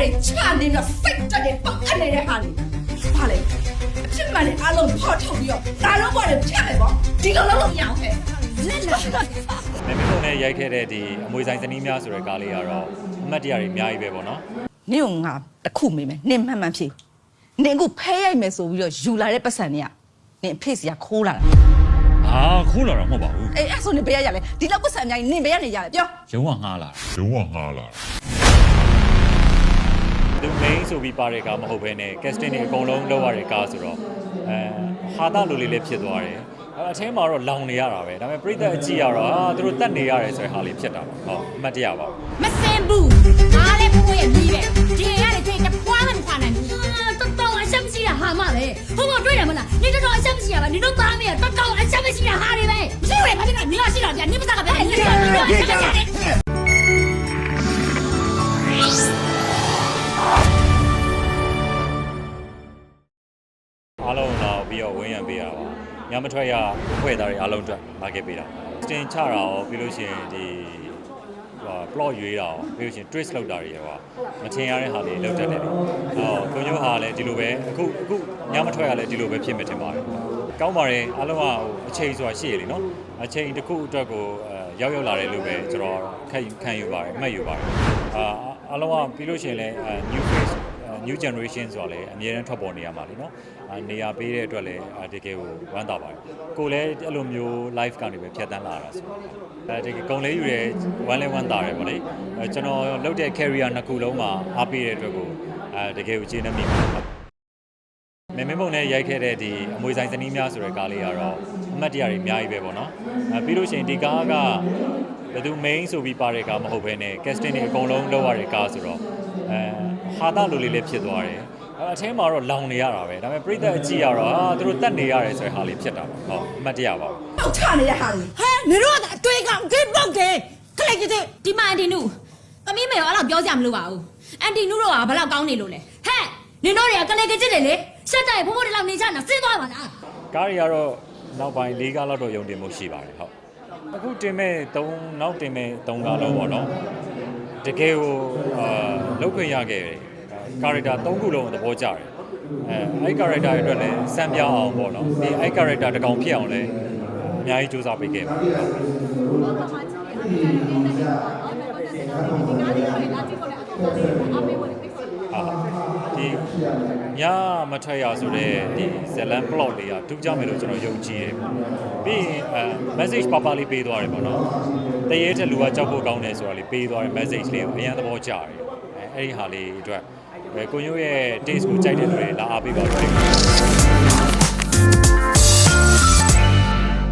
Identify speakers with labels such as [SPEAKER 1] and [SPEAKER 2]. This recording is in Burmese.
[SPEAKER 1] တွေချနေတော့စိတ်တက်တယ်ပတ်အပ်နေတဲ့ဟာတွေဘာလဲအဖြစ်မှန်တဲ့အလုံးဖော်ထုတ်ပြီးတော့ဒါလုံးဘွားတွေဖြတ်မယ်ပေါ့ဒီလိုလုံးလုံးမရအောင်ဟဲ့လက်လက်
[SPEAKER 2] မင်းမင်းနဲ့ရိုက်ခဲ့တဲ့ဒီအမွေဆိုင်ဇနီးများဆိုတဲ့ကားလေးကတော့အမှတ်တရတွေအများကြီးပဲပေါ့နော်
[SPEAKER 1] နင့်ကငါတစ်ခုမေးမယ်နင့်မှန်မှန်ဖြေနင်ကဖဲရိုက်မယ်ဆိုပြီးတော့ယူလာတဲ့ပတ်စံတွေကနင်အဖေစီကခိုးလာတာ
[SPEAKER 3] အာခိုးလာတာမဟုတ်ပါဘူး
[SPEAKER 1] အေးအဲ့ဆိုနင်ဘယ်ရရလဲဒီလောက်ပတ်စံအများကြီးနင်ဘယ်ရနေရလဲပြော
[SPEAKER 3] ရုံးကငှားလာတာ
[SPEAKER 4] လုံးဝငှားလာ
[SPEAKER 2] သူ main ဆိုပြီးပါတဲ့ကားမဟုတ်ဘဲနဲ့ casting တွေအကုန်လုံးလောက်ရတဲ့ကားဆိုတော့အဲဟာတာလိုလေးလေးဖြစ်သွားတယ်အဲအထင်းမှာတော့လောင်နေရတာပဲဒါပေမဲ့ပြိသက်အကြည့်ရတော့အာသူတို့တတ်နေရတယ်ဆိုတဲ့ဟာလေးဖြစ်တာပါဟုတ်အမှတ်တရပါဘူး
[SPEAKER 5] မစင်ဘူးအားလည်းဖိုးရဲ့ပြီးပဲဒီရတဲ့ချိန်တဖွားမှမခွာနိုင်ဘူးတော်တော်အရှက်မရှိတာဟာမပဲဟိုမတွေ့တယ်မလားနေတော်တော်အရှက်မရှိရပါနေတော့သားမေးတော်တော်အရှက်မရှိတာဟာတွေပဲရှိရပါတဲ့ကနေရရှိတာဗျာနေမစားကဗျာ အရှက်မရှိတယ်
[SPEAKER 2] အားလုံးလာပြီးတော့ဝင်းရံပေးရပါညမထွက်ရဖွဲ့သားတွေအားလုံးအတွက်လာခဲ့ပေးတာစတင်ချတာရောပြီးလို့ရှိရင်ဒီဟို plot ရွေးတာရောပြီးလို့ရှိရင် twist လောက်တာတွေရောမထင်ရတဲ့ဟာတွေလောက်တတ်တယ်လေအော်ကိုညိုဟာလည်းဒီလိုပဲအခုအခုညမထွက်ရလည်းဒီလိုပဲဖြစ်မယ်ထင်ပါတယ်ကောင်းပါတယ်အားလုံးကဟိုအချိန်ဆိုတာရှိရလေနော်အချိန်တစ်ခုအတွက်ကိုအဲရောက်ရောက်လာတယ်လို့ပဲကျွန်တော်ခံယူခံယူပါတယ်အမှတ်ယူပါတယ်အာအားလုံးကပြီးလို့ရှိရင်လည်း new face new generation ဆိုတာလည်းအများနဲ့ထွက်ပေါ်နေရမှာလीเนาะနေရာပေးတဲ့အတွက်လည်းတကယ်ကိုဝမ်းသာပါတယ်ကိုလည်းအဲ့လိုမျိုး live ကနေပဲဖြတ်တန်းလာတာဆိုအဲတကယ်ကုံလေးယူရဲဝမ်းလဲဝမ်းသာတယ်ဗောလေအဲကျွန်တော်လုပ်တဲ့ career နှစ်ခုလုံးမှာအားပေးတဲ့အတွက်ကိုအဲတကယ်ကိုကျေနပ်မိပါတယ်မင်းမင်းမုံနဲ့ရိုက်ခဲ့တဲ့ဒီအမွေဆိုင်ဇနီးများဆိုတဲ့ကားလေးကတော့အမှတ်တရတွေအများကြီးပဲပေါ့နော်အဲပြီးလို့ရှိရင်ဒီကားကဘယ်သူ main ဆိုပြီးပါတဲ့ကားမဟုတ်ဘဲနဲ့ casting တွေအကုန်လုံးလောက်ရတဲ့ကားဆိုတော့အဲ ဟာတာလိုလေးလေးဖြစ်သွားတယ်အဲအထင်းမှာတော့လောင်နေရတာပဲဒါပေမဲ့ပြိသက်အကြည့်ရတော့အာသူတို့တတ်နေရတယ်ဆိုတဲ့ဟာလေးဖြစ်တာပါဟုတ်အမှတ်တရပါဘူး
[SPEAKER 1] တောက်ချနေတဲ့ဟာတွေ
[SPEAKER 5] ဟဲနေတော့အတွေ့ကောင်ဂိတ်ပေါက်တယ်ခလိုက်ကြည့်ဒီမှာအန်တီနုသမီးမေရောအဲ့လောက်ပြောကြမလို့ပါဘူးအန်တီနုတော့ကဘယ်လောက်ကောင်းနေလို့လဲဟဲ့နင်တို့တွေကကလေးကြည့်တယ်လေရှက်တိုက်ဖိုးဖိုးတွေလောက်နေချာနာစဉ်းသွားပါလား
[SPEAKER 2] ကားတွေကတော့နောက်ပိုင်း၄ကားလောက်တော့ယုံတင်မှုရှိပါတယ်ဟုတ်အခုတင်မဲ့၃နောက်တင်မဲ့၃ကားလုံးပေါ့နော် တကယ်ကိုအာလောက်ခွင့်ရခဲ့တယ်ကာရက်တာ၃ခုလုံးသဘောကျတယ်အဲအဲ့ကာရက်တာတွေအတွက်လည်းစမ်းပြအောင်ပေါ့နော်ဒီအဲ့ကာရက်တာတစ်ကောင်ဖြစ်အောင်လည်းအများကြီးစူးစမ်းပေးခဲ့ပါတယ်ဟုတ်အာဒီ ညမထွက်ရဆိုတဲ့ဒီဇလန် plot လေးကထူးခြားမယ်လို့ကျွန်တော်ယုံကြည်တယ်ပြီးရင်အဲ message ပါပါလေးပေးသွားတယ်ပေါ့နော်တရေတဲ့လူကကြောက်ဖို့ကောင်းတယ်ဆိုတာလေးပေးသွားတယ် message လေးကိုအရင်သဘောကျတယ်အဲအဲ့ဒီဟာလေးအတွက်အဲကိုညို့ရဲ့ taste ကိုကြိုက်တဲ့လူတွေလာအားပေးပါလို့